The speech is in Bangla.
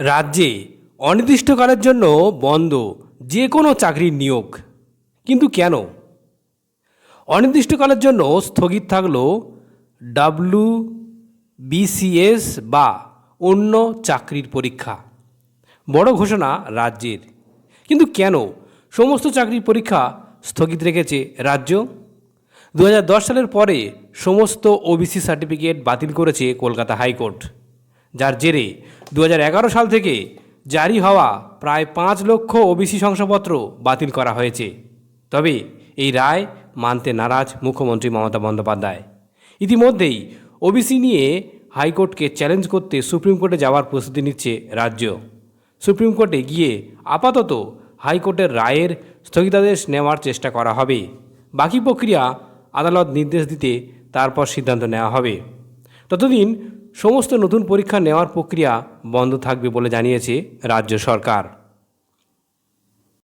রাজ্যে অনির্দিষ্টকালের জন্য বন্ধ যে কোনো চাকরির নিয়োগ। কিন্তু কেন? অনির্দিষ্টকালের জন্য স্থগিত থাকল ডাব্লু বিসিএস বা অন্য চাকরির পরীক্ষা। বড় ঘোষণা রাজ্যের। কিন্তু কেন সমস্ত চাকরির পরীক্ষা স্থগিত রেখেছে রাজ্য? দু হাজার দশ সালের পরে সমস্ত ওবিসি সার্টিফিকেট বাতিল করেছে কলকাতা হাইকোর্ট। যার জেরে দু হাজার এগারো সাল থেকে জারি হওয়া প্রায় পাঁচ লক্ষ ওবিসি শংসাপত্র বাতিল করা হয়েছে। তবে এই রায় মানতে নারাজ মুখ্যমন্ত্রী মমতা বন্দ্যোপাধ্যায়। ইতিমধ্যেই ওবিসি নিয়ে হাইকোর্টকে চ্যালেঞ্জ করতে সুপ্রিম কোর্টে যাওয়ার প্রস্তুতি নিচ্ছে রাজ্য। সুপ্রিম কোর্টে গিয়ে আপাতত হাইকোর্টের রায়ের স্থগিতাদেশ নেওয়ার চেষ্টা করা হবে। বাকি প্রক্রিয়া আদালত নির্দেশ দিতে তারপর সিদ্ধান্ত নেওয়া হবে। ততদিন সমস্ত নতুন পরীক্ষা নেওয়ার প্রক্রিয়া বন্ধ থাকবে বলে জানিয়েছে রাজ্য সরকার।